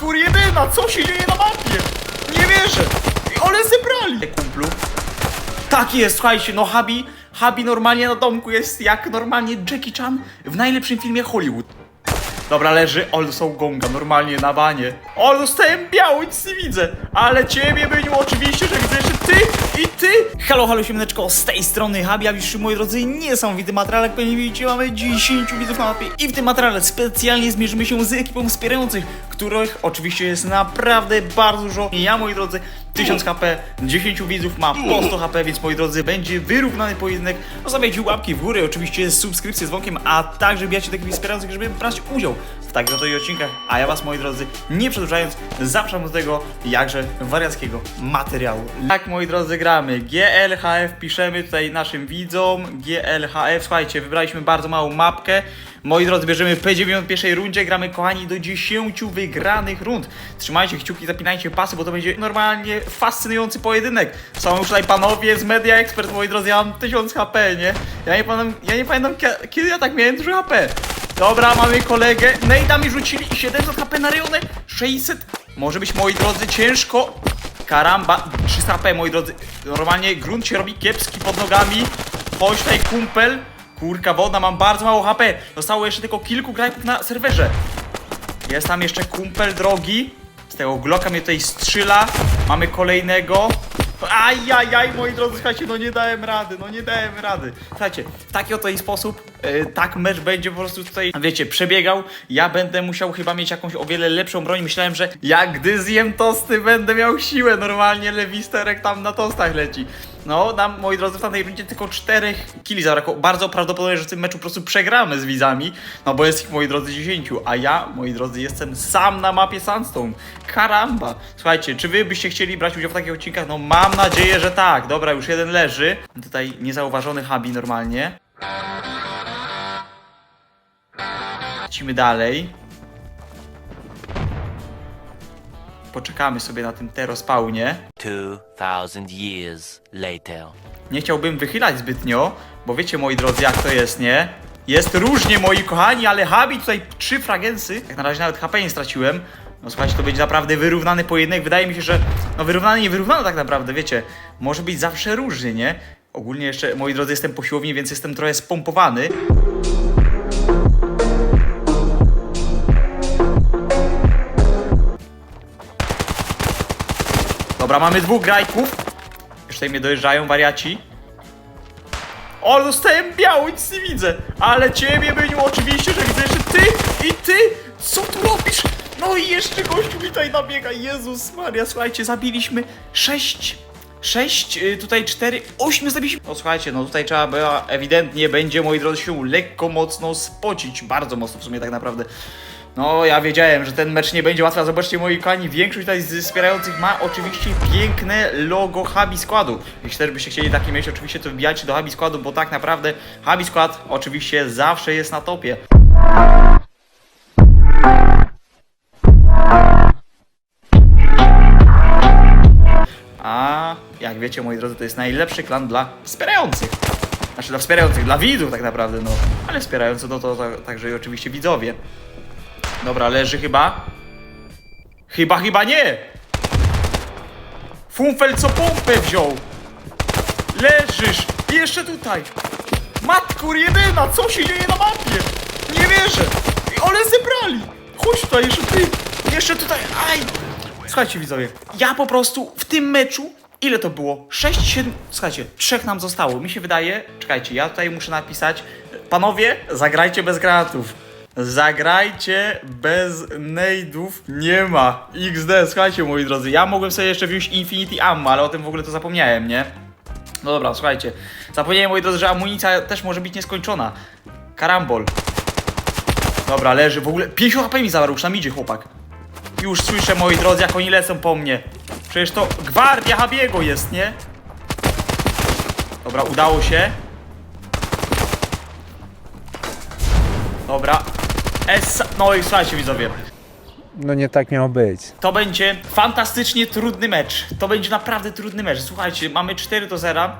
Matko jedyna, co się dzieje na mapie? Nie wierzę. I Ole zebrali. Kumplu. Tak jest, słuchajcie, no Habi, Habi normalnie na domku jest jak normalnie Jackie Chan w najlepszym filmie Hollywood. Dobra, leży, ale dostał gonga, normalnie na banie. O, dostałem biały, nic nie widzę. Ale ciebie, Byniu, oczywiście, że widzę jeszcze ty i ty. Halo, halo, siemaneczko, z tej strony Habi, a już moi drodzy, niesamowity materiał, jak pewnie widzicie, mamy 10 widzów na mapie. I w tym materiale specjalnie zmierzymy się z ekipą wspierających, których oczywiście jest naprawdę bardzo dużo. I ja, moi drodzy, 1000 HP, 10 widzów ma po 100 HP, więc moi drodzy, będzie wyrównany pojedynek. Zostawiajcie łapki w górę, oczywiście subskrypcję z dzwonkiem, a także wbijacie do ekipy wspierających, żeby brać udział w takich oto odcinkach. A ja was, moi drodzy, nie przedłużając, zapraszam do tego jakże wariackiego materiału. Tak, moi drodzy, gramy GLHF, piszemy tutaj naszym widzom, GLHF, słuchajcie, wybraliśmy bardzo małą mapkę. Moi drodzy, bierzemy P9 w pierwszej rundzie, gramy kochani do 10 wygranych rund. Trzymajcie kciuki, zapinajcie pasy, bo to będzie normalnie fascynujący pojedynek. Są już tutaj panowie z Media Expert, moi drodzy, ja mam 1000 HP, nie? Ja nie pamiętam, ja nie pamiętam kie- kiedy ja tak miałem dużo HP. Dobra, mamy kolegę. Nejda mi rzucili 700 HP na rejonę, 600. Może być, moi drodzy, ciężko. Karamba, 300 HP, moi drodzy. Normalnie grunt się robi kiepski pod nogami. Tutaj, kumpel. Kurka wodna, mam bardzo mało HP. Zostało jeszcze tylko kilku grajków na serwerze. Jest tam jeszcze kumpel drogi. Z tego Glocka mnie tutaj strzela. Mamy kolejnego. Ajajaj, moi drodzy, słuchajcie, no nie dałem rady, no nie dałem rady. Słuchajcie, w taki oto sposób, e, tak mecz będzie po prostu tutaj, wiecie, przebiegał. Ja będę musiał chyba mieć jakąś o wiele lepszą broń. Myślałem, że jak gdy zjem tosty, będę miał siłę. Normalnie lewisterek tam na tostach leci. No, nam, moi drodzy, w tamtej rundzie tylko 4 kili zabrakło. Bardzo prawdopodobne, że w tym meczu po prostu przegramy z widzami, no bo jest ich, moi drodzy, 10, a ja, moi drodzy, jestem sam na mapie Sandstone. Karamba! Słuchajcie, czy wy byście chcieli brać udział w takich odcinkach? No mam nadzieję, że tak. Dobra, już jeden leży. Tutaj niezauważony Habi normalnie. Lecimy dalej. Poczekamy sobie na tym terospawnie. 2000 years later. Nie chciałbym wychylać zbytnio, bo wiecie moi drodzy jak to jest, nie? Jest różnie moi kochani, ale Habi tutaj trzy fragensy. Jak na razie nawet HP nie straciłem. No słuchajcie, to będzie naprawdę wyrównany pojedynek. Wydaje mi się, że no wyrównany, nie wyrównany tak naprawdę, wiecie. Może być zawsze różnie, nie? Ogólnie jeszcze, moi drodzy, jestem po siłowni, więc jestem trochę spompowany. Dobra, mamy dwóch grajków. Już tutaj mnie dojeżdżają wariaci. O, dostałem biały, nic nie widzę. Ale ciebie, Byniu, oczywiście, że widzę jeszcze ty i ty. Co tu robisz? No i jeszcze gościu mi tutaj nabiega. Jezus Maria, słuchajcie, zabiliśmy sześć. Sześć, y, tutaj cztery, ośmiu zabiliśmy. No słuchajcie, no tutaj trzeba było, ewidentnie będzie, moi drodzy, się lekko mocno spocić. Bardzo mocno w sumie tak naprawdę. No, ja wiedziałem, że ten mecz nie będzie łatwy, a zobaczcie moi kochani, większość tutaj z wspierających ma oczywiście piękne logo Habi Składu. Jeśli też byście chcieli takie mieć, oczywiście to wbijajcie do Habi Składu, bo tak naprawdę Habi Skład oczywiście zawsze jest na topie. A jak wiecie, moi drodzy, to jest najlepszy klan dla wspierających. Znaczy dla wspierających, dla widzów tak naprawdę, no. Ale wspierający, no to, to także i oczywiście widzowie. Dobra, leży chyba. Chyba, chyba nie! Funfel co pompę wziął! Leżysz! I jeszcze tutaj! Matko jedyna, co się dzieje na mapie? Nie wierzę! I Ole zebrali! Chodź tutaj, jeszcze ty! Jeszcze tutaj, aj! Słuchajcie widzowie, ja po prostu w tym meczu Ile to było? 6, 7. Słuchajcie, trzech nam zostało. Mi się wydaje. Czekajcie, ja tutaj muszę napisać. Panowie, zagrajcie bez granatów. Zagrajcie bez nejdów. Nie ma. XD, słuchajcie, moi drodzy. Ja mogłem sobie jeszcze wziąć Infinity Ammo, ale o tym w ogóle to zapomniałem, nie? No dobra, słuchajcie. Zapomniałem, moi drodzy, że amunicja też może być nieskończona. Karambol. Dobra, leży. W ogóle 50 HP mi zabrał, już nam idzie chłopak. Już słyszę, moi drodzy, jak oni lecą po mnie. Przecież to gwardia Habiego jest, nie? Dobra, udało się. Dobra. No i słuchajcie, widzowie. No nie tak miało być. To będzie fantastycznie trudny mecz. To będzie naprawdę trudny mecz. Słuchajcie, mamy 4 do 0.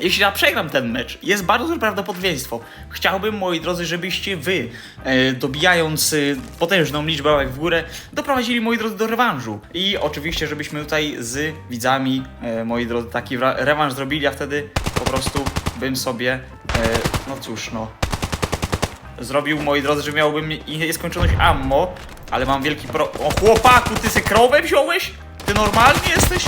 Jeśli ja przegram ten mecz, jest bardzo duże prawdopodobieństwo. Chciałbym, moi drodzy, żebyście wy, e, dobijając e, potężną liczbę łapek w górę, doprowadzili, moi drodzy, do rewanżu. I oczywiście, żebyśmy tutaj z widzami, e, moi drodzy, taki rewanż zrobili, a wtedy po prostu bym sobie, e, no cóż, no, zrobił, moi drodzy, że miałbym nieskończoność ammo, ale mam wielki pro... O chłopaku, ty se krowę wziąłeś? Ty normalnie jesteś?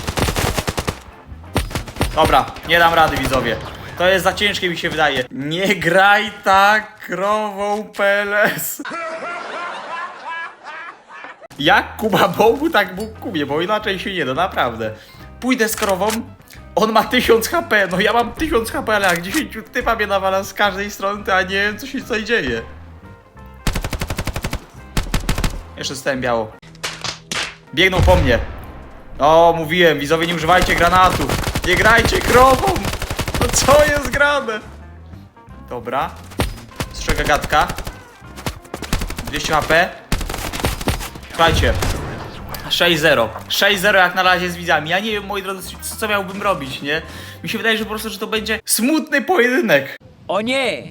Dobra, nie dam rady widzowie. To jest za ciężkie mi się wydaje. Nie graj tak krową PLS. Jak Kuba Bogu, tak Bóg Kubie, bo inaczej się nie da, naprawdę. Pójdę z krową, on ma 1000 HP, no ja mam 1000 HP, ale jak 10 typa mnie nawala z każdej strony, to ja nie wiem co się tutaj dzieje. Jeszcze stałem biało. Biegną po mnie. O, mówiłem, widzowie, nie używajcie granatów. Nie grajcie krową. No co jest grane? Dobra. Strzega gadka. 200 HP. Słuchajcie. 6-0. 6-0 jak na razie z widzami. Ja nie wiem, moi drodzy, co, co miałbym robić, nie? Mi się wydaje, że po prostu, że to będzie smutny pojedynek. O nie!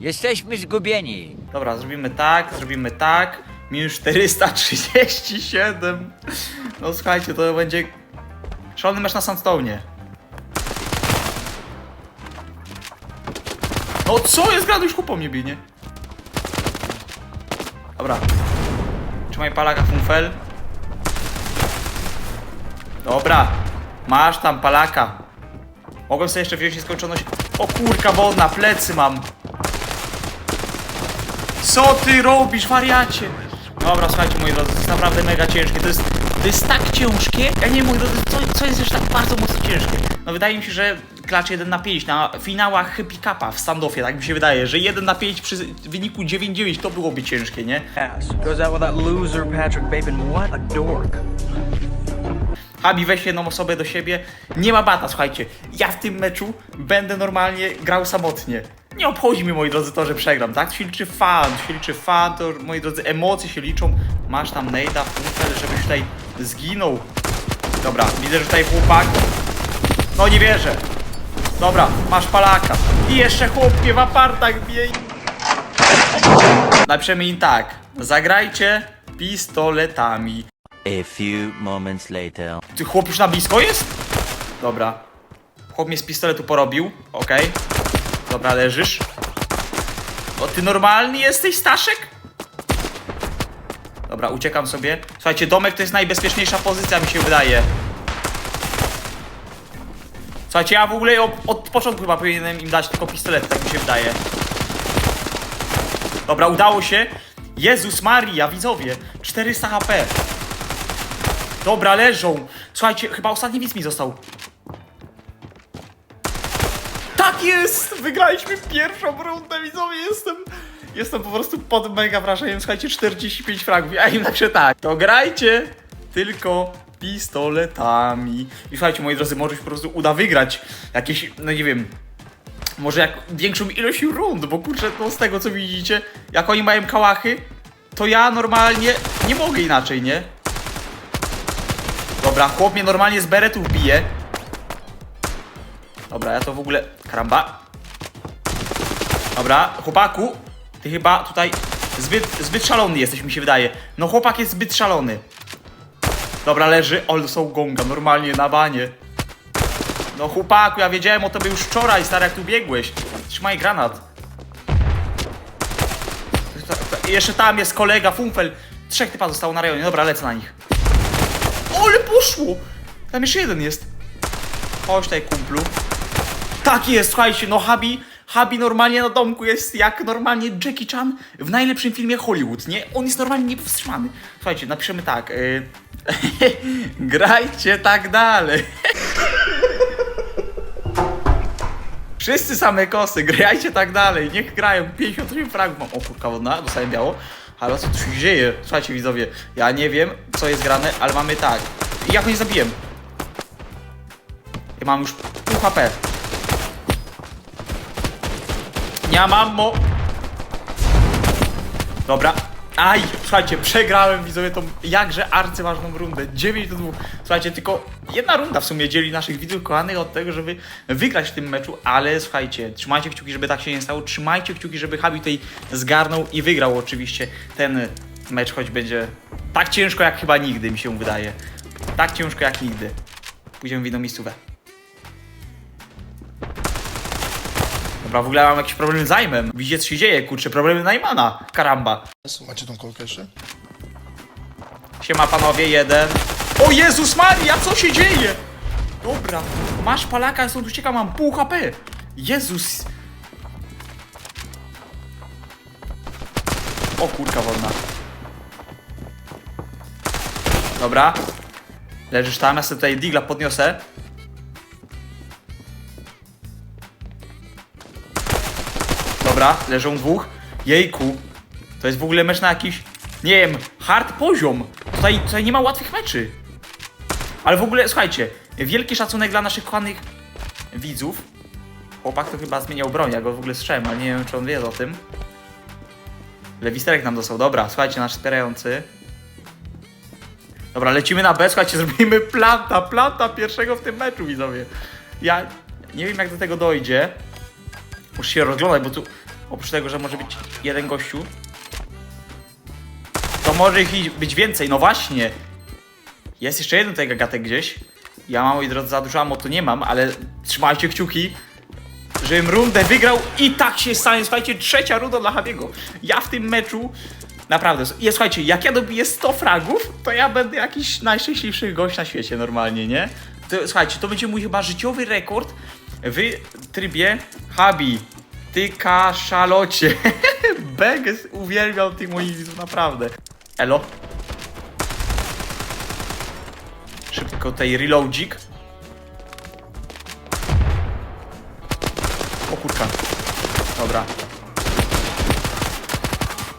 Jesteśmy zgubieni. Dobra, zrobimy tak, zrobimy tak. Minus 437. No słuchajcie, to będzie szalony mecz na Sandstone. No co jest grane? Już chłop po mnie biegnie. Dobra. Trzymaj palaka funfel. Dobra. Masz tam palaka. Mogłem sobie jeszcze wziąć nieskończoność. O kurka wodna, plecy mam. Co ty robisz, wariacie? Dobra, słuchajcie, moi drodzy, to jest naprawdę mega ciężkie. To jest, to jest tak ciężkie. Ja nie wiem, moi drodzy, co, co jest jeszcze tak bardzo mocno ciężkie. No wydaje mi się, że klacz 1 na 5 na finałach pick-upa w standoffie, tak mi się wydaje, że 1 na 5 przy wyniku 9-9 to byłoby ciężkie, nie? Goes out with that loser Patrick Bateman. What a dork. Habi weź jedną osobę do siebie. Nie ma bata, słuchajcie. Ja w tym meczu będę normalnie grał samotnie. Nie obchodzi mnie, moi drodzy, to, że przegram, tak? Się liczy fan, się liczy fan, to, moi drodzy, emocje się liczą. Masz tam Nejda, Funkel, żebyś tutaj zginął. Dobra, widzę, że tutaj chłopak. No nie wierzę. Dobra, masz palaka. I jeszcze chłop mnie w apartach bije. Napiszemy im tak. Zagrajcie pistoletami. A few moments later. Ty chłop już na blisko jest? Dobra. Chłop mnie z pistoletu porobił. Okej. Dobra, leżysz. O, ty normalny jesteś, Staszek? Dobra, uciekam sobie. Słuchajcie, domek to jest najbezpieczniejsza pozycja, mi się wydaje. Słuchajcie, ja w ogóle od, od początku chyba powinienem im dać tylko pistolet, tak mi się wydaje. Dobra, udało się. Jezus Maria, widzowie. 400 HP. Dobra, leżą. Słuchajcie, chyba ostatni widz mi został. Tak jest! Wygraliśmy pierwszą rundę, widzowie, jestem... Jestem po prostu pod mega wrażeniem. Słuchajcie, 45 fragów. Ja im tak. To grajcie tylko pistoletami. I słuchajcie, moi drodzy, może się po prostu uda wygrać jakieś, no nie wiem, może jak większą ilość rund, bo kurczę, no z tego co widzicie, jak oni mają kałachy, to ja normalnie nie mogę inaczej, nie? Dobra, chłop mnie normalnie z beretów bije. Dobra, ja to w ogóle... Karamba. Dobra, chłopaku, ty chyba tutaj zbyt, zbyt szalony jesteś, mi się wydaje. No chłopak jest zbyt szalony. Dobra, leży. O, dostał gonga, normalnie na banie. No chłopaku, ja wiedziałem o tobie już wczoraj, stary, jak tu biegłeś. Trzymaj granat. Jeszcze tam jest kolega, Funfel. Trzech typa zostało na rejonie. Dobra, lecę na nich. Ole poszło! Tam jeszcze jeden jest. Chodź tutaj, kumplu. Tak jest, słuchajcie, no Habi, Habi normalnie na domku jest jak normalnie Jackie Chan w najlepszym filmie Hollywood, nie? On jest normalnie niepowstrzymany. Słuchajcie, napiszemy tak. Y... Grajcie tak dalej. Wszyscy same kosy, grajcie tak dalej, niech grają. 58 fragów mam. O kurka wodna, dostałem biało. Ale co tu się dzieje? Słuchajcie widzowie, ja nie wiem co jest grane, ale mamy tak. I jak nie zabiłem? Ja mam już pół HP. Nie mam mo. Dobra. Aj, Słuchajcie, przegrałem widzowie tą jakże arcyważną rundę. 9 do 2. Słuchajcie, tylko jedna runda w sumie dzieli naszych widzów kochanych od tego, żeby wygrać w tym meczu, ale słuchajcie, trzymajcie kciuki, żeby tak się nie stało. Trzymajcie kciuki, żeby Habi tutaj zgarnął i wygrał oczywiście ten mecz, choć będzie tak ciężko jak chyba nigdy mi się wydaje. Tak ciężko jak nigdy. Pójdziemy w inną miejscówę. Dobra, w ogóle mam jakiś problem z zajmem. Widzicie co się dzieje, kurczę, problemy Najmana. Karamba. Macie tą kolkę jeszcze? Siema panowie, jeden. O Jezus Maria, co się dzieje? Dobra, masz palaka, stąd uciekam, mam pół HP. Jezus. O kurka wolna. Dobra. Leżysz tam, ja sobie tutaj digla podniosę. Dobra, leżą dwóch. Jejku. To jest w ogóle mecz na jakiś, nie wiem, hard poziom. Tutaj, tutaj nie ma łatwych meczy. Ale w ogóle, słuchajcie, wielki szacunek dla naszych kochanych widzów. Chłopak to chyba zmieniał broń, ja go w ogóle strzałem, ale nie wiem, czy on wie o tym. Lewisterek nam dostał, dobra, słuchajcie, nasz wspierający. Dobra, lecimy na B, słuchajcie, zrobimy planta, planta pierwszego w tym meczu, widzowie. Ja nie wiem, jak do tego dojdzie. Muszę się rozglądać, bo tu oprócz tego, że może być jeden gościu, to może ich być więcej, no właśnie. Jest jeszcze jeden tutaj gagatek gdzieś. Ja mam, moi drodzy, za dużo ammo to nie mam, ale trzymajcie kciuki, żebym rundę wygrał i tak się stanie. Słuchajcie, trzecia runda dla Habiego. Ja w tym meczu, naprawdę, jest, słuchajcie, jak ja dobiję 100 fragów, to ja będę jakiś najszczęśliwszy gość na świecie normalnie, nie? To, słuchajcie, to będzie mój chyba życiowy rekord w trybie Habi. Ty kaszalocie. Beges uwielbiam tych moich widzów, naprawdę. Elo. Szybko tutaj reloadzik. O kurka. Dobra.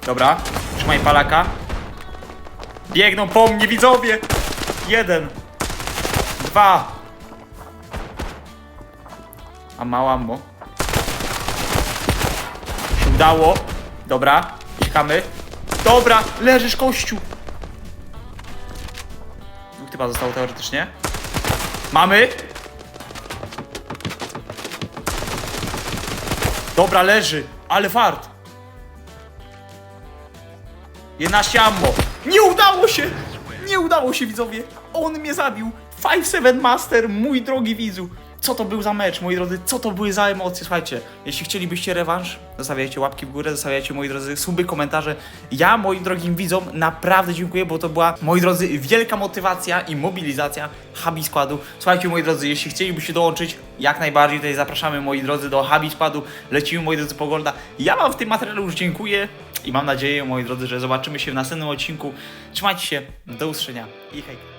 Dobra. Trzymaj palaka. Biegną po mnie widzowie. Jeden. Dwa. A mało ammo. Się udało. Dobra. Czekamy. Dobra. Leżysz kościół. Dwóch typa zostało teoretycznie. Mamy. Dobra, leży. Ale fart. 11 ammo. Nie udało się! Nie udało się, widzowie. On mnie zabił. 5-7 Master, mój drogi widzu. Co to był za mecz, moi drodzy? Co to były za emocje? Słuchajcie, jeśli chcielibyście rewanż, zostawiajcie łapki w górę, zostawiajcie, moi drodzy, suby, komentarze. Ja, moim drogim widzom, naprawdę dziękuję, bo to była, moi drodzy, wielka motywacja i mobilizacja Habi Składu. Słuchajcie, moi drodzy, jeśli chcielibyście dołączyć, jak najbardziej tutaj zapraszamy, moi drodzy, do Habi Składu. Lecimy, moi drodzy, po Golda. Ja wam w tym materiale już dziękuję i mam nadzieję, moi drodzy, że zobaczymy się w następnym odcinku. Trzymajcie się, do usłyszenia i hej.